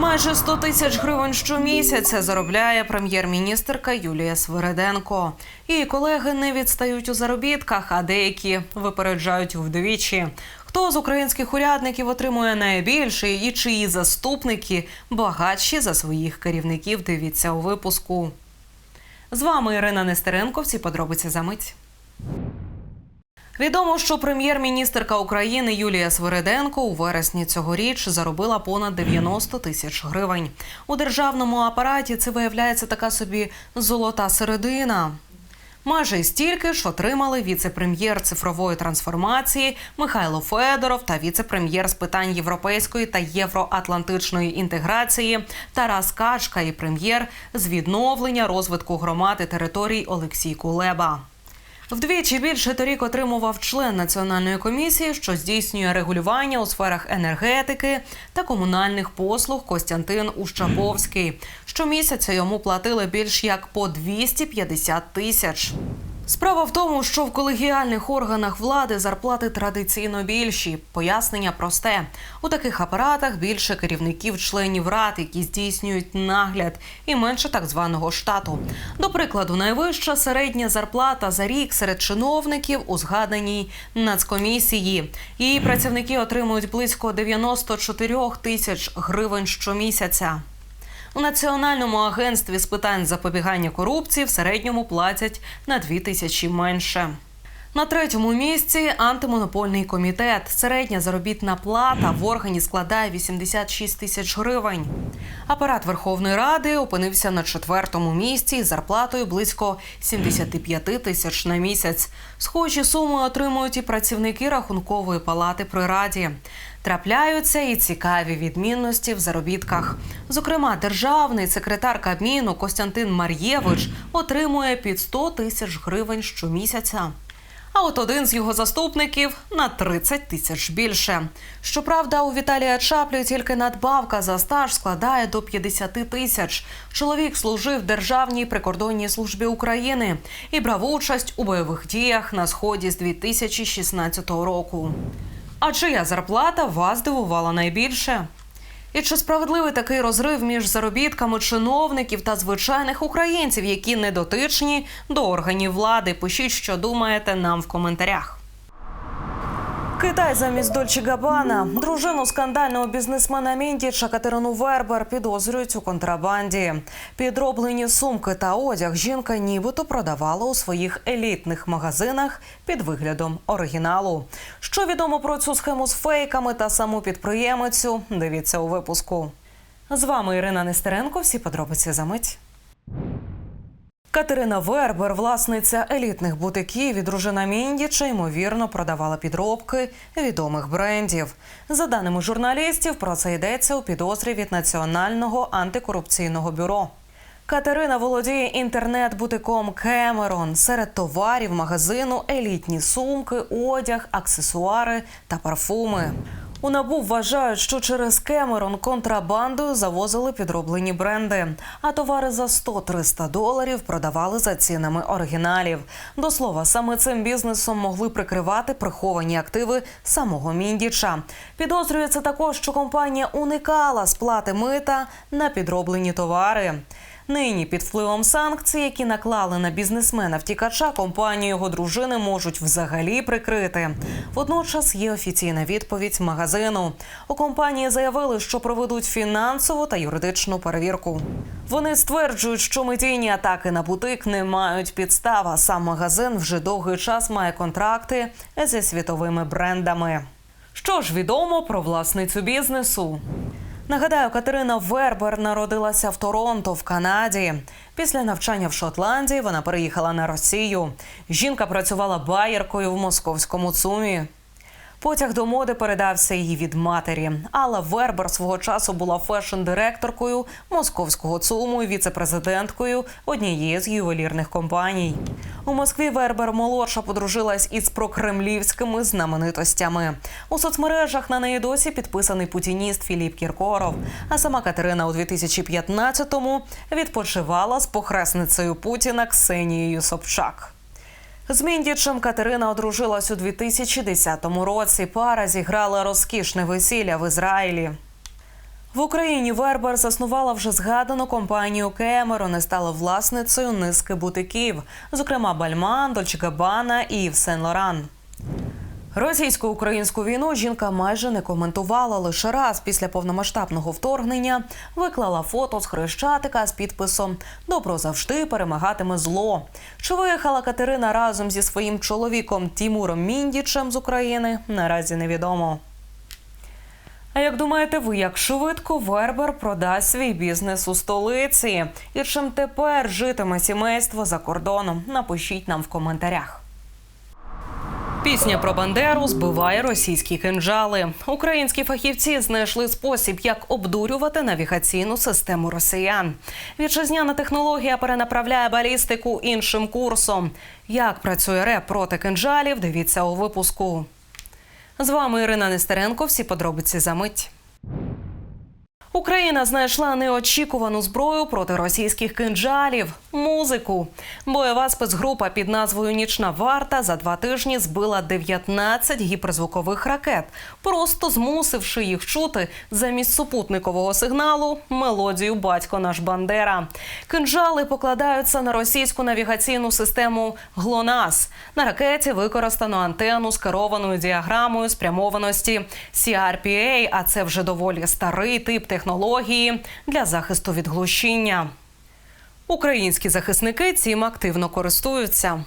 Майже 100 тисяч гривень щомісяця заробляє прем'єр-міністерка Юлія Свириденко. Її колеги не відстають у заробітках, а деякі випереджають вдвічі. Хто з українських урядників отримує найбільше і чиї заступники багатші за своїх керівників? Дивіться у випуску. З вами Ірина Нестеренко. Всі подробиці за мить. Відомо, що прем'єр-міністерка України Юлія Свириденко у вересні цьогоріч заробила понад 90 тисяч гривень. У державному апараті це виявляється така собі золота середина. Майже стільки ж отримали віце-прем'єр цифрової трансформації Михайло Федоров та віце-прем'єр з питань європейської та євроатлантичної інтеграції Тарас Качка і прем'єр з відновлення розвитку громад і територій Олексій Кулеба. Вдвічі більше торік отримував член національної комісії, що здійснює регулювання у сферах енергетики та комунальних послуг Костянтин Ущаповський. Щомісяця йому платили більш як по 250 тисяч. Справа в тому, що в колегіальних органах влади зарплати традиційно більші. Пояснення просте: у таких апаратах більше керівників-членів рад, які здійснюють нагляд, і менше так званого штату. До прикладу, найвища середня зарплата за рік серед чиновників у згаданій нацкомісії. Її працівники отримують близько 94 тисяч гривень щомісяця. У Національному агентстві з питань запобігання корупції в середньому платять на 2 тисячі менше. На третьому місці антимонопольний комітет. Середня заробітна плата в органі складає 86 тисяч гривень. Апарат Верховної Ради опинився на четвертому місці із зарплатою близько 75 тисяч на місяць. Схожі суми отримують і працівники рахункової палати при раді. Трапляються і цікаві відмінності в заробітках. Зокрема, державний секретар Кабміну Костянтин Мар'євич отримує під 100 тисяч гривень щомісяця. А от один з його заступників на 30 тисяч більше. Щоправда, у Віталія Чаплі тільки надбавка за стаж складає до 50 тисяч. Чоловік служив Державній прикордонній службі України і брав участь у бойових діях на сході з 2016 року. А чия зарплата вас здивувала найбільше? І чи справедливий такий розрив між заробітками чиновників та звичайних українців, які не дотичні до органів влади? Пишіть, що думаєте нам в коментарях. Китай замість Дольче Габана. Дружину скандального бізнесмена Міндіча Катерину Вербер підозрюють у контрабанді. Підроблені сумки та одяг жінка нібито продавала у своїх елітних магазинах під виглядом оригіналу. Що відомо про цю схему з фейками та саму підприємицю? Дивіться у випуску. З вами Ірина Нестеренко. Всі подробиці за мить. Катерина Вербер, власниця елітних бутиків і дружина Міндіча, ймовірно, продавала підробки відомих брендів. За даними журналістів, про це йдеться у підозрі від Національного антикорупційного бюро. Катерина володіє інтернет-бутиком Кемерон. Серед товарів магазину елітні сумки, одяг, аксесуари та парфуми. У НАБУ вважають, що через Кемерон контрабандою завозили підроблені бренди, а товари за 100-300 доларів продавали за цінами оригіналів. До слова, саме цим бізнесом могли прикривати приховані активи самого Міндіча. Підозрюється також, що компанія уникала сплати мита на підроблені товари. Нині під впливом санкцій, які наклали на бізнесмена втікача, компанію його дружини можуть взагалі прикрити. Водночас є офіційна відповідь магазину. У компанії заявили, що проведуть фінансову та юридичну перевірку. Вони стверджують, що медійні атаки на бутик не мають підстав. а Сам магазин вже довгий час має контракти зі світовими брендами. Що ж відомо про власницю бізнесу? Нагадаю, Катерина Вербер народилася в Торонто, в Канаді. Після навчання в Шотландії вона переїхала на Росію. Жінка працювала байеркою в московському ЦУМі. Потяг до моди передався її від матері. Алла Вербер свого часу була фешн-директоркою московського ЦУМу і віце-президенткою однієї з ювелірних компаній. У Москві Вербер молодша подружилась із прокремлівськими знаменитостями. У соцмережах на неї досі підписаний путініст Філіп Кіркоров. А сама Катерина у 2015-му відпочивала з похресницею Путіна Ксенією Собчак. З Міндічем Катерина одружилась у 2010 році. Пара зіграла розкішне весілля в Ізраїлі. В Україні Вербер заснувала вже згадану компанію Кемерон і стала власницею низки бутиків, зокрема Бальман, Дольче Габана і Сен Лоран. Російсько-українську війну жінка майже не коментувала лише раз після повномасштабного вторгнення. Виклала фото з хрещатика з підписом Добро завжди перемагатиме зло. Чи виїхала Катерина разом зі своїм чоловіком Тімуром Міндічем з України? Наразі невідомо. А як думаєте ви, як швидко Вербер продасть свій бізнес у столиці? І чим тепер житиме сімейство за кордоном? Напишіть нам в коментарях. Пісня про Бандеру збиває російські кинжали. Українські фахівці знайшли спосіб, як обдурювати навігаційну систему росіян. Вітчизняна технологія перенаправляє балістику іншим курсом. Як працює реп проти кинжалів? Дивіться у випуску. З вами Ірина Нестеренко. Всі подробиці за мить. Україна знайшла неочікувану зброю проти російських кинджалів музику. Бойова спецгрупа під назвою Нічна варта за два тижні збила 19 гіперзвукових ракет, просто змусивши їх чути замість супутникового сигналу мелодію Батько наш Бандера. Кинджали покладаються на російську навігаційну систему ГЛОНАС. На ракеті використано антенну з керованою діаграмою спрямованості CRPA, а це вже доволі старий тип технології для захисту від глушіння. Українські захисники цим активно користуються.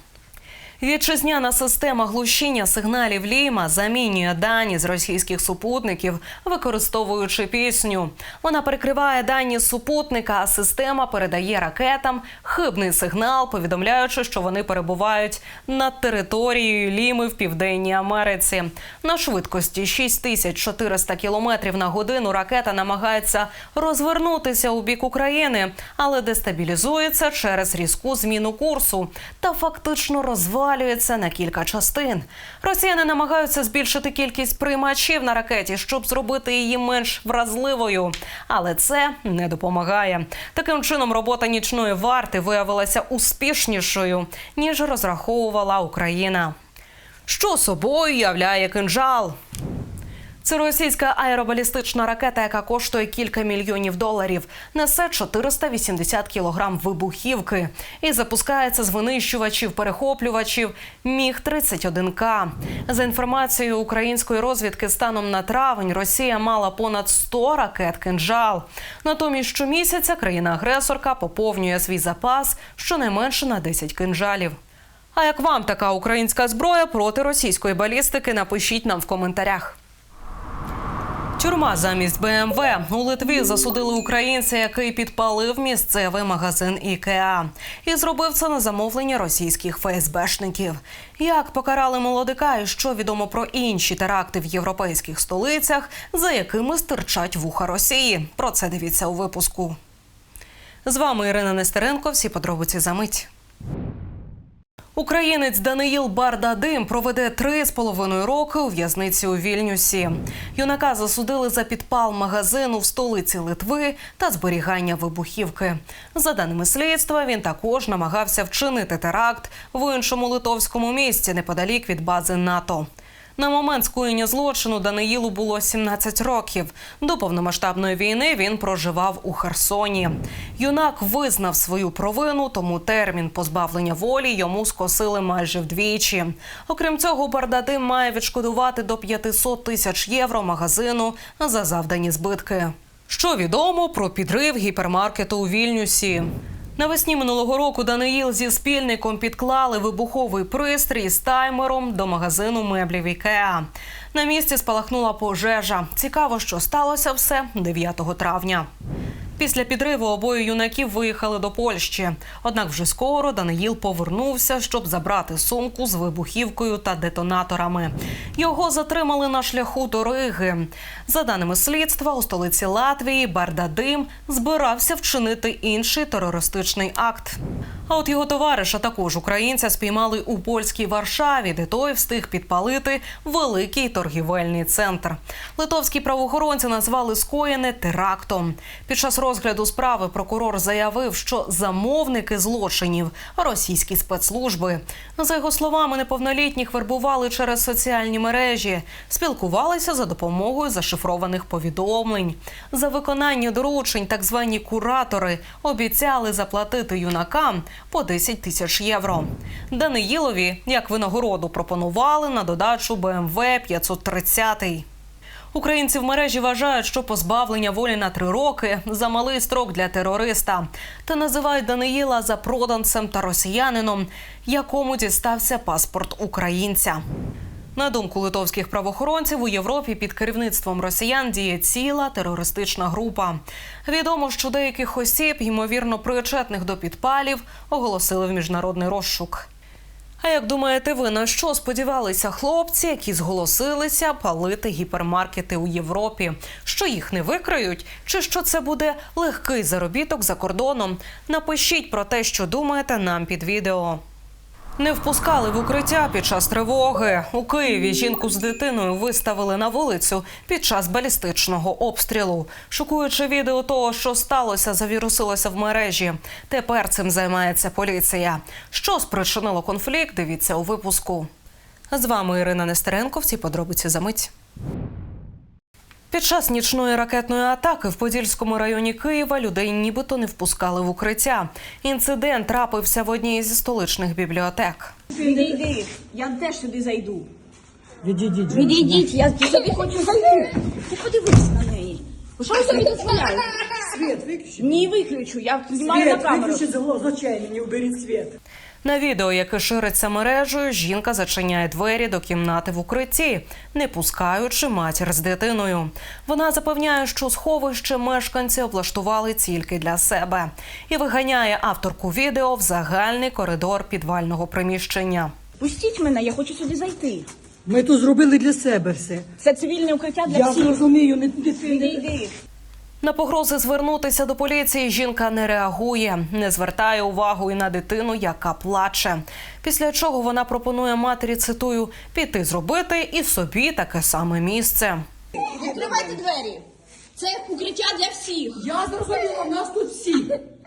Вітчизняна система глушіння сигналів Ліма замінює дані з російських супутників, використовуючи пісню. Вона перекриває дані супутника, а система передає ракетам хибний сигнал, повідомляючи, що вони перебувають над територією Ліми в Південній Америці. На швидкості 6400 км на годину ракета намагається розвернутися у бік України, але дестабілізується через різку зміну курсу та фактично розвалюється на кілька частин. Росіяни намагаються збільшити кількість приймачів на ракеті, щоб зробити її менш вразливою, але це не допомагає. Таким чином, робота нічної варти виявилася успішнішою ніж розраховувала Україна. Що собою являє кинжал? Це російська аеробалістична ракета, яка коштує кілька мільйонів доларів, несе 480 кілограм вибухівки і запускається з винищувачів-перехоплювачів Міг 31 к За інформацією української розвідки, станом на травень Росія мала понад 100 ракет кинжал. Натомість щомісяця країна-агресорка поповнює свій запас щонайменше на 10 кинжалів. А як вам така українська зброя проти російської балістики? Напишіть нам в коментарях. Тюрма замість БМВ у Литві засудили українця, який підпалив місцевий магазин Ікеа, і зробив це на замовлення російських ФСБшників. Як покарали молодика, і що відомо про інші теракти в європейських столицях, за якими стирчать вуха Росії? Про це дивіться у випуску. З вами Ірина Нестеренко. Всі подробиці за мить. Українець Даниїл Бардадим проведе три з половиною роки у в'язниці у Вільнюсі. Юнака засудили за підпал магазину в столиці Литви та зберігання вибухівки. За даними слідства, він також намагався вчинити теракт в іншому литовському місті неподалік від бази НАТО. На момент скоєння злочину Даниїлу було 17 років. До повномасштабної війни він проживав у Херсоні. Юнак визнав свою провину, тому термін позбавлення волі йому скосили майже вдвічі. Окрім цього, Бардадим має відшкодувати до 500 тисяч євро магазину за завдані збитки. Що відомо про підрив гіпермаркету у Вільнюсі? Навесні минулого року Даниїл зі спільником підклали вибуховий пристрій з таймером до магазину меблів Ікеа. На місці спалахнула пожежа. Цікаво, що сталося все 9 травня. Після підриву обоє юнаків виїхали до Польщі. Однак вже скоро Даниїл повернувся, щоб забрати сумку з вибухівкою та детонаторами. Його затримали на шляху до Риги. За даними слідства, у столиці Латвії Бардадим збирався вчинити інший терористичний акт. А от його товариша, також українця, спіймали у польській Варшаві, де той встиг підпалити великий торгівельний центр. Литовські правоохоронці назвали скоєне терактом. Під час розгляду справи прокурор заявив, що замовники злочинів російські спецслужби. За його словами, неповнолітніх вербували через соціальні мережі, спілкувалися за допомогою зашифрованих повідомлень. За виконання доручень так звані куратори обіцяли заплатити юнакам по 10 тисяч євро. Даниїлові як винагороду пропонували на додачу БМВ 530. Українці в мережі вважають, що позбавлення волі на три роки замалий строк для терориста та називають Даниїла запроданцем та росіянином, якому дістався паспорт українця. На думку литовських правоохоронців, у Європі під керівництвом росіян діє ціла терористична група. Відомо, що деяких осіб, ймовірно, причетних до підпалів, оголосили в міжнародний розшук. А як думаєте, ви на що сподівалися хлопці, які зголосилися палити гіпермаркети у Європі? Що їх не викриють, чи що це буде легкий заробіток за кордоном? Напишіть про те, що думаєте нам під відео. Не впускали в укриття під час тривоги. У Києві жінку з дитиною виставили на вулицю під час балістичного обстрілу. Шокуюче відео того, що сталося, завірусилося в мережі. Тепер цим займається поліція. Що спричинило конфлікт? Дивіться у випуску. З вами Ірина Нестеренко. Всі подробиці за мить. Під час нічної ракетної атаки в Подільському районі Києва людей нібито не впускали в укриття. Інцидент трапився в одній зі столичних бібліотек. Відійди, я теж сюди зайду. Відійдіть. Відійдіть, я собі хочу зайти. Ти подивись на неї. Що ви собі дозволяєте? Свет выключи. Ні, виключу, я знімаю на камеру. выключи зло- злочинно, не убери свет. На відео, яке шириться мережею, жінка зачиняє двері до кімнати в укритті, не пускаючи матір з дитиною. Вона запевняє, що сховище мешканці облаштували тільки для себе і виганяє авторку відео в загальний коридор підвального приміщення. Пустіть мене, я хочу сюди зайти. Ми тут зробили для себе все. Це цивільне укриття для Я всіх. розумію, не, не, не, Відійди. На погрози звернутися до поліції жінка не реагує, не звертає увагу і на дитину, яка плаче. Після чого вона пропонує матері, цитую, піти зробити і собі таке саме місце. Відкривайте двері. Це укриття для всіх. Я зрозуміла, в нас тут всі.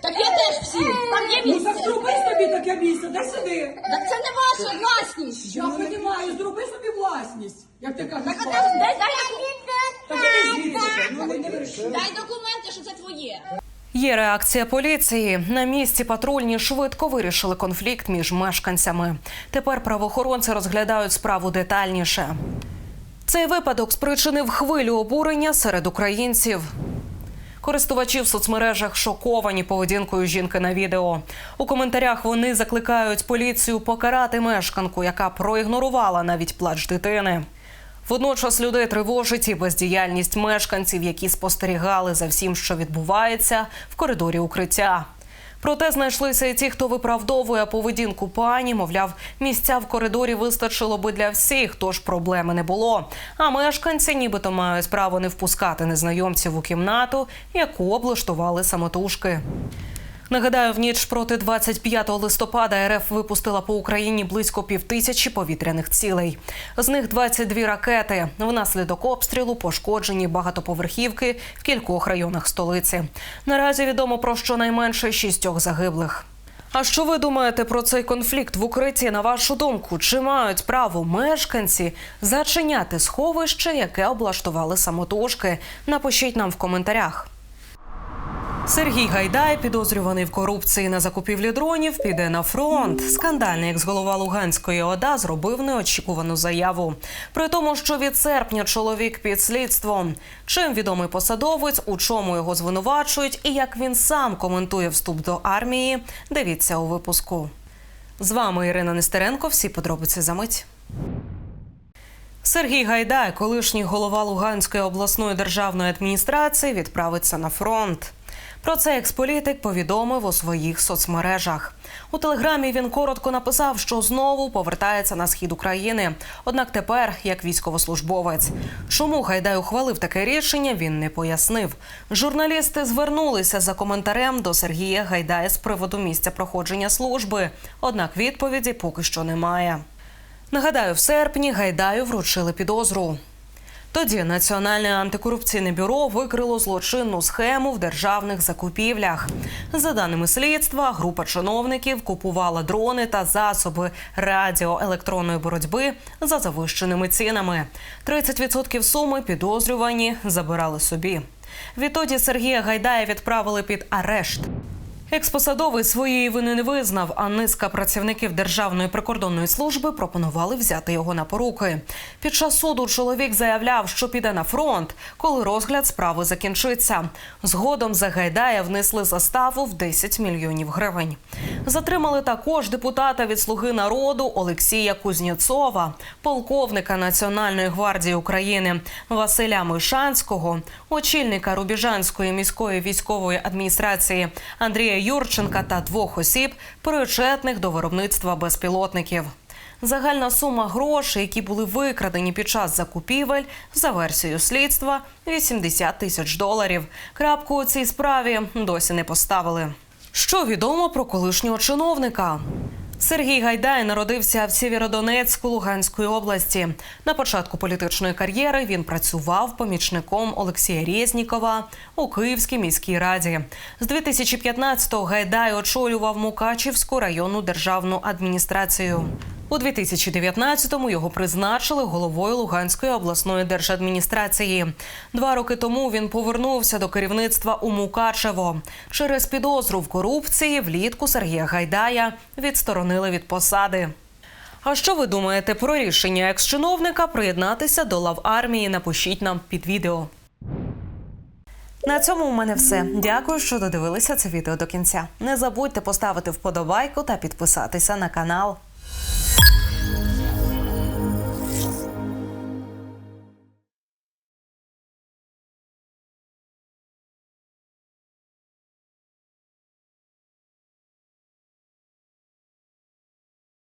Так я теж всі. Там є Ну місце. так зроби собі таке місце, дай сюди. Так це не ваша власність. Я приймаю, зроби собі власність. Як ти кажеш, Так, а власність. дай, дай, Так іди звідси, ну не, не вирішуй. дай документи, що це твоє. Є реакція поліції. На місці патрульні швидко вирішили конфлікт між мешканцями. Тепер правоохоронці розглядають справу детальніше. Цей випадок спричинив хвилю обурення серед українців. Користувачі в соцмережах шоковані поведінкою жінки на відео. У коментарях вони закликають поліцію покарати мешканку, яка проігнорувала навіть плач дитини. Водночас людей тривожить і бездіяльність мешканців, які спостерігали за всім, що відбувається в коридорі укриття. Проте знайшлися і ті, хто виправдовує поведінку пані. Мовляв, місця в коридорі вистачило би для всіх, тож проблеми не було. А мешканці нібито мають право не впускати незнайомців у кімнату, яку облаштували самотужки. Нагадаю, в ніч проти 25 листопада РФ випустила по Україні близько півтисячі повітряних цілей. З них 22 ракети. Внаслідок обстрілу пошкоджені багатоповерхівки в кількох районах столиці. Наразі відомо про щонайменше шістьох загиблих. А що ви думаєте про цей конфлікт в укритті? На вашу думку, чи мають право мешканці зачиняти сховище, яке облаштували самотужки? Напишіть нам в коментарях. Сергій Гайдай, підозрюваний в корупції на закупівлі дронів, піде на фронт. Скандальний екс-голова Луганської ОДА зробив неочікувану заяву. При тому, що від серпня чоловік під слідством. Чим відомий посадовець, у чому його звинувачують, і як він сам коментує вступ до армії. Дивіться у випуску. З вами Ірина Нестеренко. Всі подробиці за мить. Сергій Гайдай, колишній голова Луганської обласної державної адміністрації, відправиться на фронт. Про це експолітик повідомив у своїх соцмережах. У телеграмі він коротко написав, що знову повертається на схід України. Однак тепер як військовослужбовець. Чому Гайдай ухвалив таке рішення, він не пояснив. Журналісти звернулися за коментарем до Сергія Гайдая з приводу місця проходження служби. Однак відповіді поки що немає. Нагадаю, в серпні Гайдаю вручили підозру. Тоді Національне антикорупційне бюро викрило злочинну схему в державних закупівлях. За даними слідства, група чиновників купувала дрони та засоби радіоелектронної боротьби за завищеними цінами. 30% суми підозрювані забирали собі. Відтоді Сергія Гайдая відправили під арешт. Експосадовець своєї вини не визнав, а низка працівників Державної прикордонної служби пропонували взяти його на поруки. Під час суду чоловік заявляв, що піде на фронт, коли розгляд справи закінчиться. Згодом за Гайдая внесли заставу в 10 мільйонів гривень. Затримали також депутата від Слуги народу Олексія Кузнєцова, полковника Національної гвардії України Василя Мишанського, очільника Рубіжанської міської військової адміністрації Андрія Юрченка та двох осіб, причетних до виробництва безпілотників. Загальна сума грошей, які були викрадені під час закупівель, за версією слідства 80 тисяч доларів. Крапку у цій справі досі не поставили. Що відомо про колишнього чиновника? Сергій Гайдай народився в Сєвєродонецьку Луганської області. На початку політичної кар'єри він працював помічником Олексія Резнікова у Київській міській раді. З 2015-го Гайдай очолював Мукачівську районну державну адміністрацію. У 2019-му його призначили головою Луганської обласної держадміністрації. Два роки тому він повернувся до керівництва у Мукачево. Через підозру в корупції влітку Сергія Гайдая відсторонили від посади. А що ви думаєте про рішення екс-чиновника приєднатися до лав армії? Напишіть нам під відео. На цьому у мене все. Дякую, що додивилися це відео до кінця. Не забудьте поставити вподобайку та підписатися на канал.